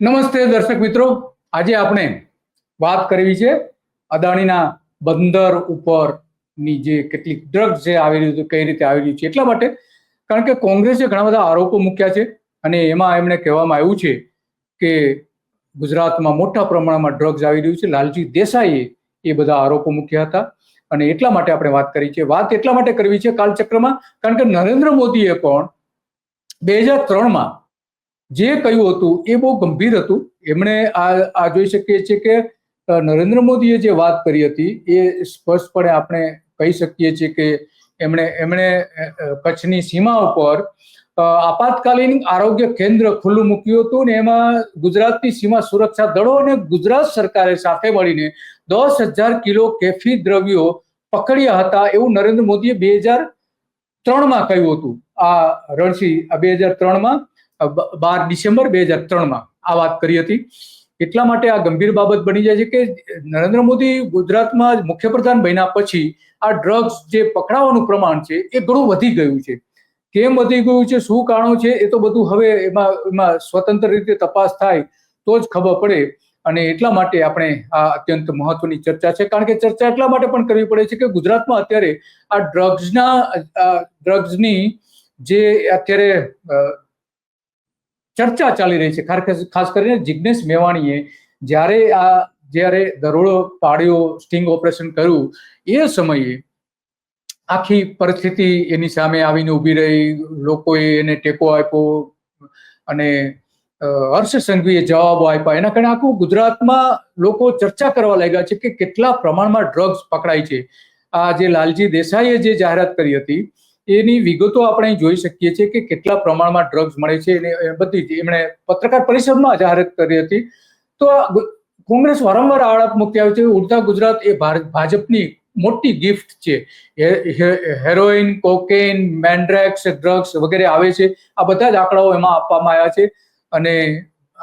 નમસ્તે દર્શક મિત્રો. આજે આપણે વાત કરવી છે અદાણીના બંદર ઉપરની જે કેટલીક ડ્રગ્સ જે આવી રહ્યું કઈ રીતે આવી રહ્યું છે એટલા માટે. કારણ કે કોંગ્રેસે ઘણા બધા આરોપો મૂક્યા છે અને એમાં એમણે કહેવામાં આવ્યું છે કે ગુજરાતમાં મોટા પ્રમાણમાં ડ્રગ્સ આવી રહ્યું છે. લાલજી દેસાઈએ એ બધા આરોપો મૂક્યા હતા અને એટલા માટે આપણે વાત કરી છે. વાત એટલા માટે કરવી છે કાલચક્રમાં. કારણ કે નરેન્દ્ર મોદીએ પણ બે હજાર ત્રણમાં જે કહ્યું હતું એ બહુ ગંભીર હતું. એમણે આ આ જોઈ શકીએ છીએ કે નરેન્દ્ર મોદીએ જે વાત કરી હતી એ સ્પષ્ટપણે આપણે કહી શકીએ છીએ કે એમણે એમણે કચ્છની સીમા ઉપર આપાતકાલીન આરોગ્ય કેન્દ્ર ખુલ્લું મૂક્યું હતું ને એમાં ગુજરાતની સીમા સુરક્ષા દળો અને ગુજરાત સરકારે સાથે મળીને દસ હજાર કિલો કેફી દ્રવ્યો પકડ્યા હતા એવું નરેન્દ્ર મોદીએ બે હજાર ત્રણમાં કહ્યું હતું. આ રણસી બે હજાર ત્રણમાં બાર ડિસેમ્બર બે હજાર ત્રણમાં આ વાત કરી હતી. એટલા માટે આ ગંભીર બાબત બની જાય છે કે નરેન્દ્ર મોદી ગુજરાતમાં મુખ્યપ્રધાન બન્યા પછી આ ડ્રગ્સ જે પકડાવાનું પ્રમાણ છે એ ઘણું વધી ગયું છે. કેમ વધી ગયું છે? શું કારણો છે? એ તો બધું હવે એમાં એમાં સ્વતંત્ર રીતે તપાસ થાય તો જ ખબર પડે. અને એટલા માટે આપણે આ અત્યંત મહત્વની ચર્ચા છે. કારણ કે ચર્ચા એટલા માટે પણ કરવી પડે છે કે ગુજરાતમાં અત્યારે આ ડ્રગ્સના ડ્રગ્સની જે અત્યારે ચર્ચા ચાલી રહી છે. ખાસ કરી- ખાસ કરીને જિજ્ઞેશ મેવાણીએ જ્યારે આ જ્યારે દરોડો પાડ્યો, સ્ટિંગ ઓપરેશન કર્યું, એ સમયે આખી પરિસ્થિતિ એની સામે આવીને ઊભી રહી. લોકોએ એને ટેકો આપ્યો અને હર્ષ સંઘવીએ જવાબો આપ્યા. એના કારણે આખું ગુજરાતમાં લોકો ચર્ચા કરવા લાગ્યા છે કે કેટલા પ્રમાણમાં ડ્રગ્સ પકડાય છે. આ જે લાલજી દેસાઈએ જે જાહેરાત કરી હતી એની વિગતો આપણે જોઈ શકીએ છીએ કે કેટલા પ્રમાણમાં ડ્રગ્સ મળે છે એને બધી જ એમણે પત્રકાર પરિષદમાં જાહેરાત કરી હતી. તો કોંગ્રેસ વારંવાર આળપ મૂકી આવી છે. ઉડતા ગુજરાત એ ભાજપની મોટી ગિફ્ટ છે. હેરોઇન કોકેન મેન્ડ્રેક્સ, ડ્રગ્સ વગેરે આવે છે. આ બધા જ આંકડાઓ એમાં આપવામાં આવ્યા છે. અને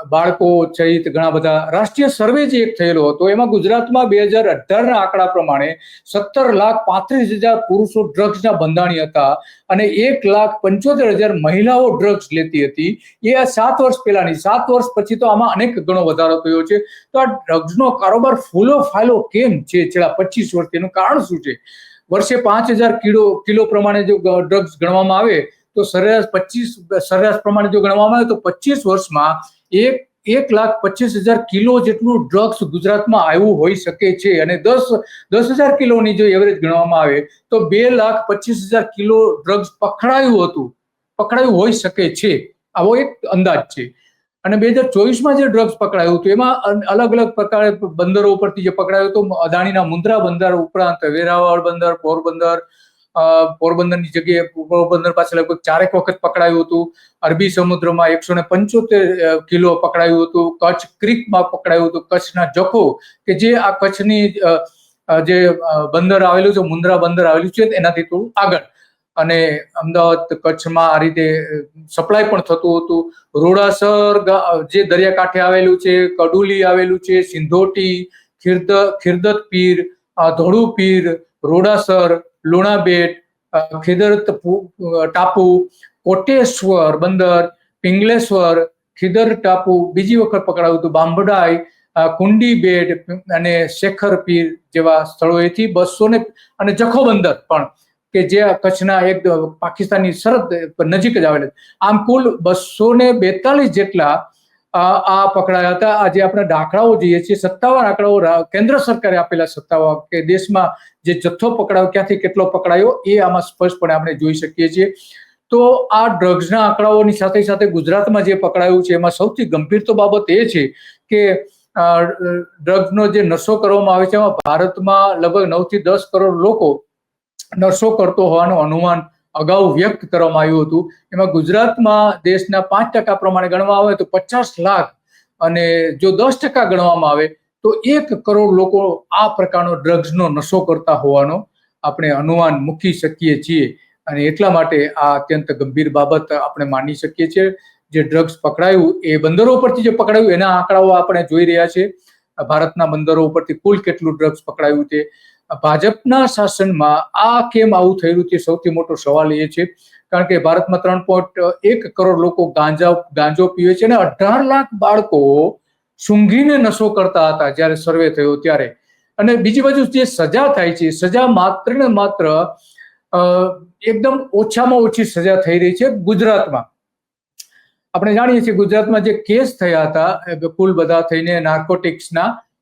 બાળકો સહિત ઘણા બધા રાષ્ટ્રીય સર્વે જે એક થયેલો હતો, એમાં ગુજરાતમાં બે હજાર અઢારના આંકડા પ્રમાણે સત્તર લાખ પાંત્રીસ હજાર પુરુષો ડ્રગ્સના બંધાણી હતા અને એક લાખ પંચોતેર હજાર મહિલાઓ ડ્રગ્સ લેતી હતી. એ આ સાત વર્ષ પહેલાની, સાત વર્ષ પછી તો આમાં અનેક ગણો વધારો થયો છે. તો આ ડ્રગ્સનો કારોબાર ફૂલો ફાયલો કેમ છે? છેલ્લા પચીસ વર્ષ એનું કારણ શું છે? વર્ષે પાંચ હજાર કિલો કિલો પ્રમાણે જો ડ્રગ્સ ગણવામાં આવે, તો સરેરાશ પચીસ, સરેરાશ પ્રમાણે જો ગણવામાં આવે, તો પચીસ વર્ષમાં એક એક લાખ પચીસ હજાર કિલો જેટલું ડ્રગ્સ ગુજરાતમાં આવ્યું હોઈ શકે છે અને દસ દસ હજાર કિલોની જો એવરેજ ગણવામાં આવે, તો બે લાખ પચીસ હજાર કિલો ડ્રગ્સ પકડાયું હતું. પકડાયું હોઈ શકે છે. આવો એક અંદાજ છે. અને બે હજાર ચોવીસમાં જે ડ્રગ્સ પકડાયું હતું, એમાં અલગ અલગ પ્રકારે બંદરો ઉપરથી જે પકડાયું હતું, અદાણીના મુન્દ્રા બંદર ઉપરાંત વેરાવળ બંદર, પોરબંદર પોરબંદરની જગ્યાએ પોરબંદર પાસે લગભગ ચારેક વખત પકડાયું હતું. અરબી સમુદ્રમાં એકસો ને પંચોતેર કિલો પકડાયું હતું. કચ્છ ક્રીકમાં પકડાયું હતું. કચ્છના જખો કે જે આ કચ્છની જે બંદર આવેલું છે મુન્દ્રા બંદર આવેલું છે, એનાથી થોડું આગળ. અને અમદાવાદ કચ્છમાં આ રીતે સપ્લાય પણ થતું હતું. રોડાસર જે દરિયાકાંઠે આવેલું છે, કડુલી આવેલું છે, સિંધોટી, ખીરદ ખીરદત પીર ધોળુ પીર રોડાસર લુણાબેટ ખીદર ટાપુ, કોટેશ્વર બંદર, પિંગલેશ્વર ખીદર ટાપુ, બીજી વખત પકડાયું હતું બાંભડાઈ કુંડી બેડ અને શેખર પીર જેવા સ્થળોએથી બસો ને, અને જખો બંદર પણ, કે જે કચ્છના એક પાકિસ્તાનની સરહદ નજીક જ આવેલ. આમ કુલ બસો ને બેતાલીસ જેટલા આ પકડાયા હતા. આજે આપણે આંકડાઓ જોઈએ છીએ. સત્તાવાર આંકડાઓ કેન્દ્ર સરકારે આપેલા સત્તાવાર કે દેશમાં જે જથ્થો પકડાયો, ક્યાંથી કેટલો પકડાયો, એ આમાં સ્પષ્ટપણે આપણે જોઈ શકીએ છીએ. તો આ ડ્રગ્સના આંકડાઓની સાથે સાથે ગુજરાતમાં જે પકડાયું છે, એમાં સૌથી ગંભીર તો બાબત એ છે કે ડ્રગ્સનો જે નશો કરવામાં આવે છે, એમાં ભારતમાં લગભગ નવથી દસ કરોડ લોકો નશો કરતો હોવાનું અનુમાન અગાઉ વ્યક્ત કરવામાં આવ્યું હતું. એમાં ગુજરાતમાં દેશના પાંચ ટકા પ્રમાણે ગણવામાં આવે તો પચાસ લાખ અને જો દસ ટકા ગણવામાં આવે તો એક કરોડ લોકો આ પ્રકારનો ડ્રગ્સનો નશો કરતા હોવાનો આપણે અનુમાન મૂકી શકીએ છીએ. અને એટલા માટે આ અત્યંત ગંભીર બાબત આપણે માની શકીએ છીએ. જે ડ્રગ્સ પકડાયું એ બંદરો પરથી જે પકડાયું એના આંકડાઓ આપણે જોઈ રહ્યા છે ભારતના બંદરો ઉપરથી કુલ કેટલું ડ્રગ્સ પકડાયું છે? ભાજપના શાસનમાં આ કેમ આવું થયેલું છે? સૌથી મોટો સવાલ એ છે, કારણ કે ભારતમાં ત્રણ પોઈન્ટ એક કરોડ લોકો ગાંજા, ગાંજો પીવે છે અને અઢાર લાખ બાળકો સૂંઘીને નશો કરતા હતા જ્યારે સર્વે થયો ત્યારે. અને બીજી બાજુ જે સજા થાય છે, સજા માત્ર ને માત્ર એકદમ ઓછામાં ઓછી સજા થઈ રહી છે ગુજરાતમાં. આપણે જાણીએ છીએ ગુજરાતમાં જે કેસ થયા હતા કુલ બધા થઈને નાર્કોટિક્સના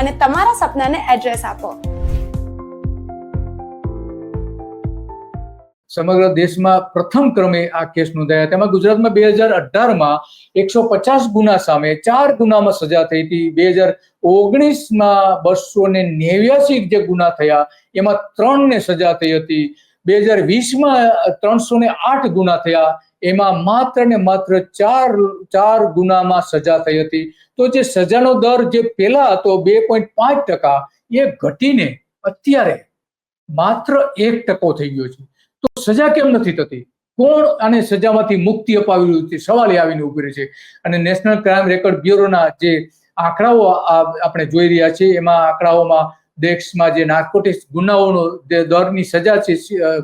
અને તમારા સપનાને એડ્રેસ આપો. સમગ્ર દેશમાં પ્રથમ ક્રમે આ કેસ નોંધાયા. તેમાં ગુજરાતમાં બે હજાર અઢારમાં એકસો પચાસ ગુના સામે ચાર ગુનામાં સજા થઈ હતી. બે હજાર ઓગણીસમાં બસો ને નેવ્યાસી જે ગુના થયા, એમાં ત્રણને સજા થઈ હતી. બે હજાર વીસમાં ત્રણસો ને આઠ ગુના થયા. એમાં માત્ર ને માત્ર ચાર ચાર ગુનામાં સજા થઈ હતી. તો જે સજાનો દર જે પહેલા હતો બે પોઈન્ટ પાંચ ટકા, એ ઘટીને અત્યારે માત્ર એક ટકો થઈ ગયો છે. તો સજા કેમ નથી થતી? કોણ આને સજામાંથી મુક્તિ અપાવી રહ્યું છે? સવાલ આવીને ઊભી રહે છે. અને નેશનલ ક્રાઇમ રેકોર્ડ બ્યુરોના જે આંકડાઓ આપણે જોઈ રહ્યા છીએ, એમાં આંકડાઓમાં દેશમાં જે નાર્કોટિક્સ ગુનાઓનો દરની સજા છે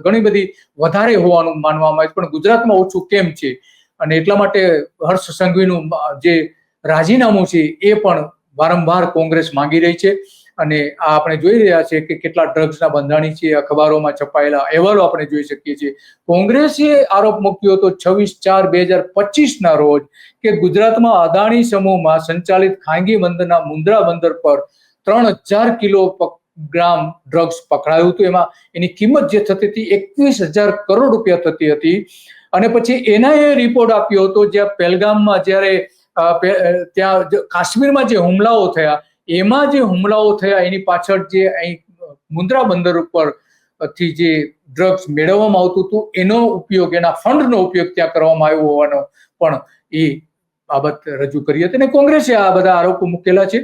ઘણી બધી વધારે હોવાનું માનવામાં આવે પણ ગુજરાતમાં ઓછું કેમ છે? અને એટલા માટે હર્ષ સંઘવીનું જે રાજીનામું છે, એ પણ વારંવાર કોંગ્રેસ માંગી રહી છે. અને આ આપણે જોઈ રહ્યા છીએ કે કેટલા ડ્રગ્સના બંધાણી છે, અખબારોમાં છપાયેલા અહેવાલો આપણે જોઈ શકીએ છીએ. કોંગ્રેસે આરોપ મૂક્યો હતો છવ્વીસ ચાર બે હજાર પચીસના રોજ કે ગુજરાતમાં અદાણી સમૂહમાં સંચાલિત ખાનગી બંદરના મુન્દ્રા બંદર પર ત્રણ હજાર કિલો ગ્રામ ડ્રગ્સ પકડાયું હતું. એમાં એની કિંમત જે થતી હતી, એકવીસ હજાર કરોડ રૂપિયા થતી હતી. અને પછી એનાએ રિપોર્ટ આપ્યો હતો, જ્યાં પહેલગામમાં જ્યારે ત્યાં કાશ્મીરમાં જે હુમલાઓ થયા, એમાં જે હુમલાઓ થયા, એની પાછળ જે અહીં મુન્દ્રા બંદર ઉપરથી જે ડ્રગ્સ મેળવવામાં આવતું હતું, એનો ઉપયોગ, એના ફંડનો ઉપયોગ ત્યાં કરવામાં આવ્યો હોવાનો પણ એ બાબત રજૂ કરી હતી. અને કોંગ્રેસે આ બધા આરોપો મૂકેલા છે.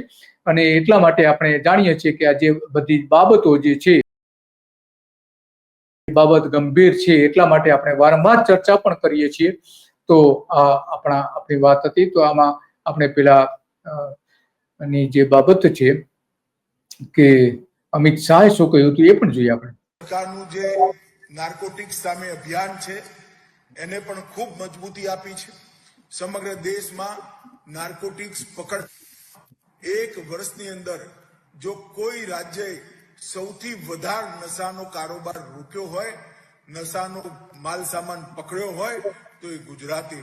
અને એટલા માટે આપણે જાણીએ છીએ કે આ જે બધી બાબતો જે છે બાબત ગંભીર છે, એટલા માટે આપણે વારંવાર ચર્ચા પણ કરીએ છીએ. તો આ આપણા, આપણી વાત હતી, તો આમાં આપણે પેલા ની જે બાબત છે કે અમિત શાહે શું કહ્યું હતું એ પણ જોઈએ આપણે. સરકારનું જે નાર્કોટિક્સ સામે અભિયાન છે, એને પણ ખૂબ મજબૂતી આપી છે. સમગ્ર દેશમાં નાર્કોટિક્સ પકડ એક વર્ષની અંદર જો કોઈ રાજ્યએ સૌથી વધારે નશાનો કારોબાર રોક્યો હોય નશાનો માલ સામાન પકડ્યો હોય તો એ ગુજરાતે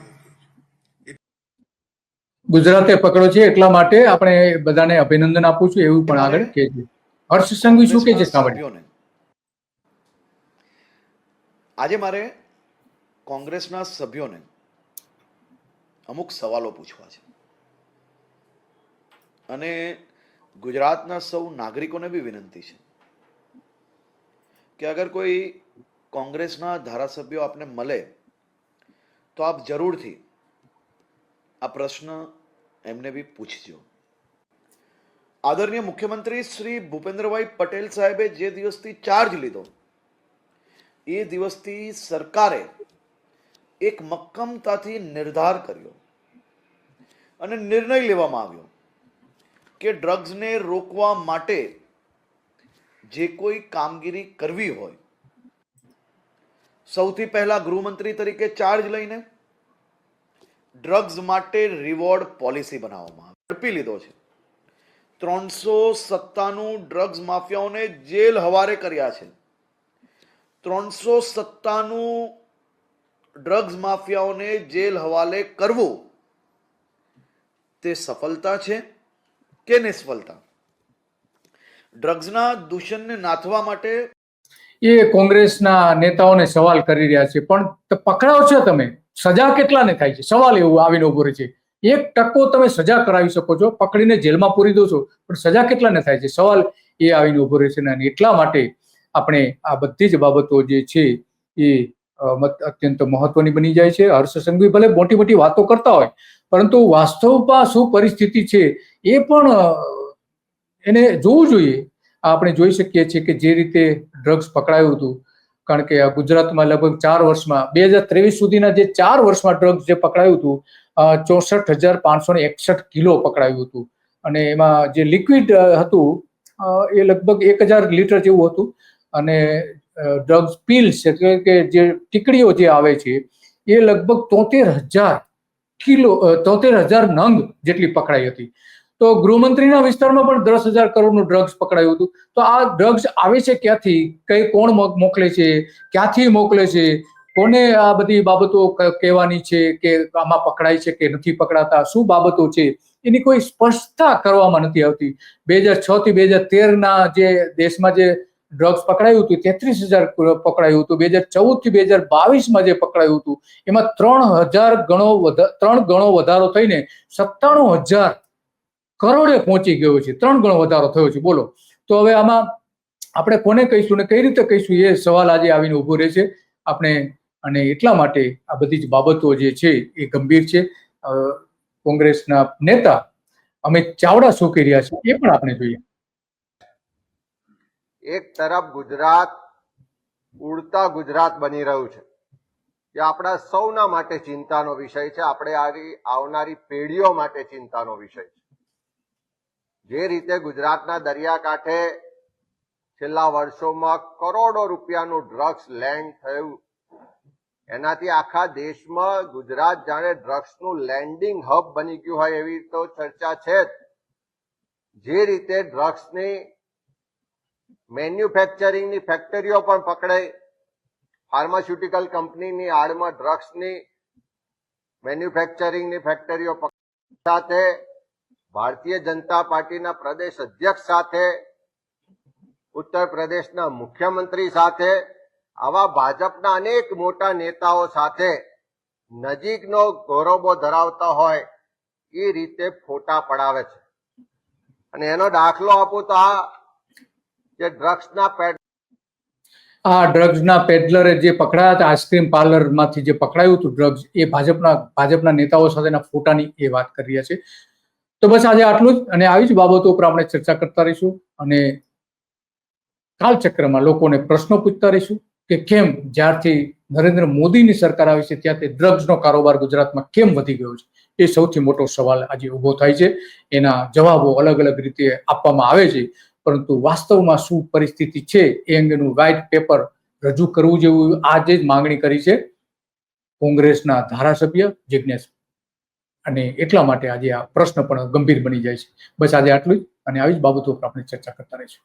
ગુજરાતે પકડ્યો છે એટલા માટે આપણે બધાને અભિનંદન આપું છું એવું પણ આગળ કે છે હર્ષ સંઘવી શું કે છે સાંભળ્યો આજે મારે કોંગ્રેસના સભ્યોને અમુક સવાલો પૂછવા છે. અને ગુજરાતના સૌ નાગરિકોને બી વિનંતી છે કે અગર કોઈ કોંગ્રેસના ધારાસભ્યો આપને મળે, તો આપ જરૂરથી આ પ્રશ્ન એમને બી પૂછજો. આદરણીય મુખ્યમંત્રી શ્રી ભૂપેન્દ્રભાઈ પટેલ સાહેબે જે દિવસથી ચાર્જ લીધો, એ દિવસથી સરકારે એક મક્કમતાથી નિર્ધાર કર્યો અને નિર્ણય લેવામાં આવ્યો. કે ડ્રગ્સને રોકવા માટે જે કોઈ કામગીરી કરવી હોય. સૌથી પહેલા ગૃહમંત્રી તરીકે ચાર્જ લઈને ડ્રગ્સ માટે રિવોર્ડ પોલિસી બનાવવામાં ઝડપી લીધો છે. ત્રણસો સત્તાનું ડ્રગ્સ માફિયાઓને જેલ હવારે કર્યા છે. ત્રણસો સત્તાનું ડ્રગ્સ માફિયાઓને જેલ હવાલે કરવું તે સફળતા છે. કે નિષ્ફળતા ડ્રગ્સના દૂષણને નાથવા માટે એ કોંગ્રેસના નેતાઓને સવાલ કરી રહ્યા છે. પણ પકડાવ છો તમે? સજા કેટલાને થાય છે? સવાલ એવું આવીને ઊભો છે. એક ટકો તમે સજા કરાવી શકો છો, પકડીને જેલમાં પૂરી દો છો, પણ સજા કેટલાને થાય છે? સવાલ એ આવીને ઊભો રહે છે અને એટલા માટે આપણે આ બધી જ બાબતો જે છે એ અત્યંત મહત્વની બની જાય છે. હર્ષ સંઘવી ભલે મોટી મોટી વાતો કરતા હોય, પરંતુ વાસ્તવમાં શું પરિસ્થિતિ છે એ પણ એને જોવું જોઈએ. આપણે જોઈ શકીએ છીએ કે જે રીતે ડ્રગ્સ પકડાયું હતું. કારણ કે ગુજરાતમાં લગભગ ચાર વર્ષમાં, બે હજાર ત્રેવીસ સુધીના જે ચાર વર્ષમાં ડ્રગ્સ જે પકડાયું હતું ચોસઠ હજાર પાંચસો એકસઠ કિલો પકડાયું હતું. અને એમાં જે લિક્વિડ હતું એ લગભગ એક હજાર લીટર જેવું હતું. અને ડ્રગ્સ પીલ્સ એટલે કે જે ટીકડીઓ જે આવે છે, એ લગભગ તોતેર હજાર કિલો તોતેર હજાર નંગ જેટલી પકડાઈ હતી. તો ગૃહમંત્રીના વિસ્તારમાં પણ દસ હજાર કરોડનું ડ્રગ્સ પકડાયું હતું. તો આ ડ્રગ્સ આવે છે ક્યાંથી? કઈ કોણ મોકલે છે? ક્યાંથી મોકલે છે? કોને આ બધી બાબતો કહેવાની છે કે આમાં પકડાય છે કે નથી પકડાતા? શું બાબતો છે? એની કોઈ સ્પષ્ટતા કરવામાં નથી આવતી. બે હજાર છ થી બે હજાર તેરના જે દેશમાં જે ડ્રગ્સ પકડાયું હતું, તેત્રીસ હજાર પકડાયું હતું. બે હજાર ચૌદથી બે હજાર બાવીસમાં જે પકડાયું હતું, એમાં ત્રણ હજાર ગણો ત્રણ ગણો વધારો થઈને સત્તાણું હજાર કરોડે પહોંચી ગયો છે. ત્રણ ગણો વધારો થયો છે. બોલો. તો હવે આમાં આપણે કોને કહીશું ને કઈ રીતે કહીશું એ સવાલ આજે આવીને ઊભો રહે છે આપણે અને એટલા માટે આ બધી જ બાબતો જે છે એ ગંભીર છે. કોંગ્રેસના નેતા અમિત ચાવડા શું કહી રહ્યા છે એ પણ આપણે જોઈએ. એક તરફ ગુજરાત ઉડતા ગુજરાત બની રહ્યું છે. જે આપણા સૌના માટે ચિંતાનો વિષય છે. આપણે આવી આવનારી પેઢીઓ માટે ચિંતાનો વિષય છે. જે રીતે ગુજરાતના દરિયાકાંઠે છેલ્લા વર્ષોમાં કરોડો રૂપિયાનું ડ્રગ્સ લેન્ડ થયું, એનાથી આખા દેશમાં ગુજરાત જાણે ડ્રગ્સનું લેન્ડિંગ હબ બની ગયું હોય એવી તો ચર્ચા છે જ. રીતે ડ્રગ્સની મેન્યુફેક્ચરિંગની ફેક્ટરીઓ પણ પકડાઈ ફાર્માસ્યુટિકલ કંપનીની આડમાં ડ્રગ્સની મેન્યુફેક્ચરિંગની ફેક્ટરીઓ સાથે ભારતીય જનતા પાર્ટીના પ્રદેશ અધ્યક્ષ સાથે ઉત્તર પ્રદેશના મુખ્યમંત્રી સાથે, આવા ભાજપના અનેક મોટા નેતાઓ સાથે નજીકનો ગૌરવો ધરાવતા હોય, એ રીતે ફોટા પડાવે છે. અને એનો દાખલો આપું તો આ જે ડ્રગ્સના પેડ આ ડ્રગ્સના પેડલરે જે પકડાયા હતા, આઈસ્ક્રીમ પાર્લરમાંથી જે પકડાયું હતું ડ્રગ્સ, એ ભાજપના ભાજપના નેતાઓ સાથેના ફોટાની એ વાત કરી રહ્યા છે તો બસ આજે આટલું જ અને આવી જ બાબતો ઉપર આપણે ચર્ચા કરતા રહીશું અને કાલચક્રમાં લોકોને પ્રશ્નો પૂછતા રહીશું કે કેમ જ્યારથી નરેન્દ્ર મોદીની સરકાર આવી છે ત્યારથી ડ્રગ્સનો કારોબાર ગુજરાતમાં કેમ વધી ગયો છે? એ સૌથી મોટો સવાલ આજે ઊભો થાય છે. એના જવાબો અલગ અલગ રીતે આપવામાં આવે છે. પરંતુ વાસ્તવમાં શું પરિસ્થિતિ છે એ અંગેનું વ્હાઇટ પેપર રજૂ કરવું જેવું આજે જ માંગણી કરી છે કોંગ્રેસના ધારાસભ્ય જિજ્ઞેશ અને એટલા માટે આજે આ પ્રશ્ન પણ ગંભીર બની જાય છે. બસ આજે આટલું જ અને આવી જ બાબતો પર આપણે ચર્ચા કરતા રહીશું.